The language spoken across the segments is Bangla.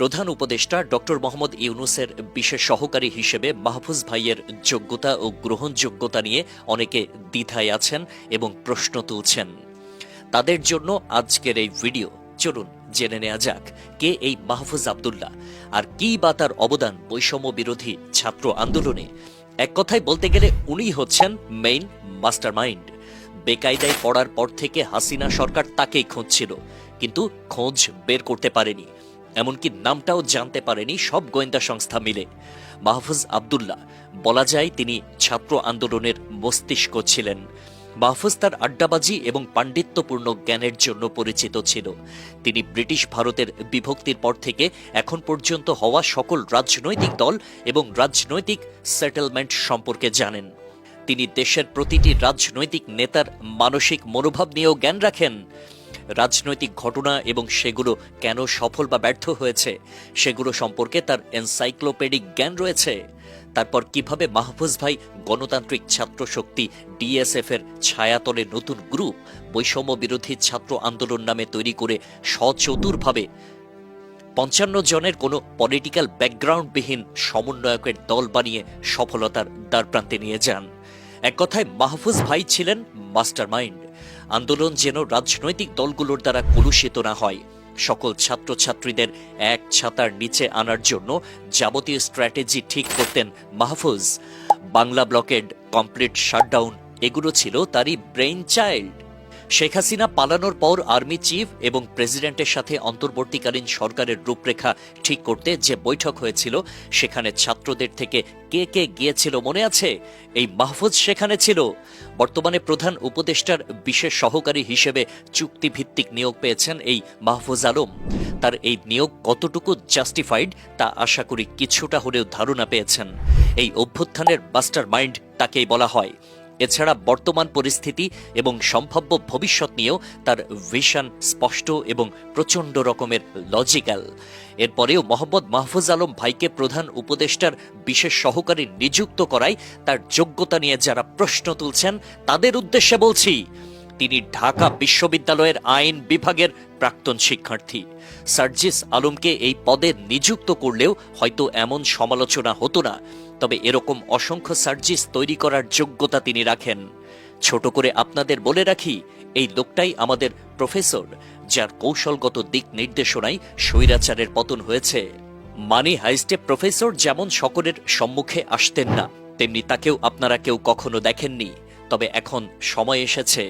প্রধান উপদেষ্টা ডক্টর মোহাম্মদ ইউনুসের বিশেষ সহকারী হিসেবে মাহফুজ ভাইয়ের যোগ্যতা ও গ্রহণযোগ্যতা নিয়ে অনেকে দ্বিধায় আছেন এবং প্রশ্ন তুলছেন। তাদের জন্য আজকের এই ভিডিও। চলুন জেনে নেওয়া যাক, কে এই মাহফুজ আবদুল্লাহ? আর কি বা তার অবদান বৈষম্য বিরোধী ছাত্র আন্দোলনে? এক কথায় বলতে গেলে উনি হচ্ছেন মেইন মাস্টারমাইন্ড বেকায়দায় পড়ার পর থেকে হাসিনা সরকার তাকেই খুঁজছিল, কিন্তু খোঁজ বের করতে পারেনি। এমনকি নামটাও জানতে পারেনি সব গোয়েন্দা সংস্থা মিলে। মাহফুজ আবদুল্লাহ, বলা যায় তিনি ছাত্র আন্দোলনের মস্তিষ্ক ছিলেন। মাহফুজ তার আড্ডাবাজি এবং পাণ্ডিত্যপূর্ণ জ্ঞানের জন্য পরিচিত ছিল। তিনি ব্রিটিশ ভারতের বিভক্তির পর থেকে এখন পর্যন্ত হওয়া সকল রাজনৈতিক দল এবং রাজনৈতিক সেটেলমেন্ট সম্পর্কে জানেন। তিনি দেশের প্রতিটি রাজনৈতিক নেতার মানসিক মনোভাব নিয়েও জ্ঞান রাখেন। রাজনৈতিক ঘটনা এবং সেগুলো কেন সফল বা ব্যর্থ হয়েছে, সেগুলো সম্পর্কে তার এনসাইক্লোপেডিক জ্ঞান রয়েছে। তারপর কীভাবে মাহফুজ ভাই গণতান্ত্রিক ছাত্র শক্তি ডিএসএফ এর ছায়াতলে নতুন গ্রুপ, বৈষম্য বিরোধী ছাত্র আন্দোলন নামে তৈরি করে সচতুরভাবে পঞ্চান্ন জনের কোনো পলিটিক্যাল ব্যাকগ্রাউন্ডবিহীন সমন্বয়কের দল বানিয়ে সফলতার দ্বারপ্রান্তে নিয়ে যান। এক কথায় মাহফুজ ভাই ছিলেন মাস্টার মাইন্ড আন্দোলন যেন রাজনৈতিক দলগুলোর দ্বারা কলুষিত না হয়। সকল ছাত্রছাত্রীদের এক ছাতার নিচে আনার জন্য যাবতীয় স্ট্র্যাটেজি ঠিক করতেন Mahfuz. Bangla blockade complete shutdown এগুলো ছিল তারই ব্রেইন চাইল্ড। শেখ হাসিনা পালানোর পর আর্মি চিফ এবং প্রেসিডেন্টের সাথে অন্তর্বর্তীকালীন সরকারের রূপরেখা ঠিক করতে যে বৈঠক হয়েছিল, সেখানে ছাত্রদের থেকে কে কে গিয়েছিল মনে আছে? এই মাহফুজ সেখানে ছিল। বর্তমানে প্রধান উপদেষ্টার বিশেষ সহকারী হিসেবে চুক্তিভিত্তিক নিয়োগ পেয়েছেন এই মাহফুজ আলম। তার এই নিয়োগ কতটুকু জাস্টিফাইড তা আশা করি কিছুটা হলেও ধারণা পেয়েছেন। এই অভ্যুত্থানের মাস্টার মাইন্ড তাকেই বলা হয়। এছাড়া বর্তমান পরিস্থিতি এবং সম্ভাব্য ভবিষ্যৎ নিয়েও তার ভিশন স্পষ্ট এবং প্রচণ্ড রকমের লজিক্যাল এরপরেও মোহাম্মদ মাহফুজ আলম ভাইকে প্রধান উপদেষ্টার বিশেষ সহকারী নিযুক্ত করায় তার যোগ্যতা নিয়ে যারা প্রশ্ন তুলছেন, তাদের উদ্দেশ্যে বলছি তিনি ঢাকা বিশ্ববিদ্যালয়ের আইন বিভাগের প্রাক্তন শিক্ষার্থী। সার্জিস আলমকে এই পদে নিযুক্ত করলেও হয়তো এমন সমালোচনা হতো না, তবে এরকম অসংখ্য সার্জিস তৈরি করার যোগ্যতা তিনি রাখেন। ছোট করে আপনাদের বলে রাখি, এই লোকটাই আমাদের প্রফেসর, যার কৌশলগত দিক নির্দেশনায় স্বৈরাচারের পতন হয়েছে। মানি হাইস্টে প্রফেসর যেমন সকলের সম্মুখে আসতেন না, তেমনি তাকেও আপনারা কেউ কখনো দেখেননি, তবে এখন সময় এসেছে।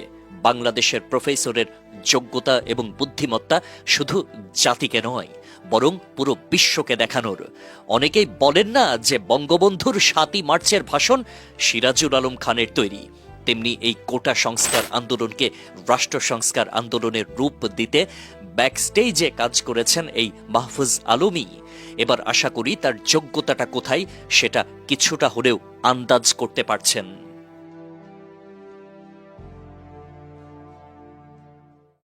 বাংলাদেশের প্রফেসরের যোগ্যতা এবং বুদ্ধিমত্তা শুধু জাতিকে নয়, বরং পুরো বিশ্বকে দেখানোর। অনেকেই বলেন না যে বঙ্গবন্ধুর সাতই মার্চের ভাষণ সিরাজুল আলম খানের তৈরি। তেমনি এই কোটা সংস্কার আন্দোলনকে রাষ্ট্র সংস্কার আন্দোলনের রূপ দিতে ব্যাকস্টেজে কাজ করেছেন এই মাহফুজ আলমী এবার আশা করি তার যোগ্যতাটা কোথায় সেটা কিছুটা হলেও আন্দাজ করতে পারছেন।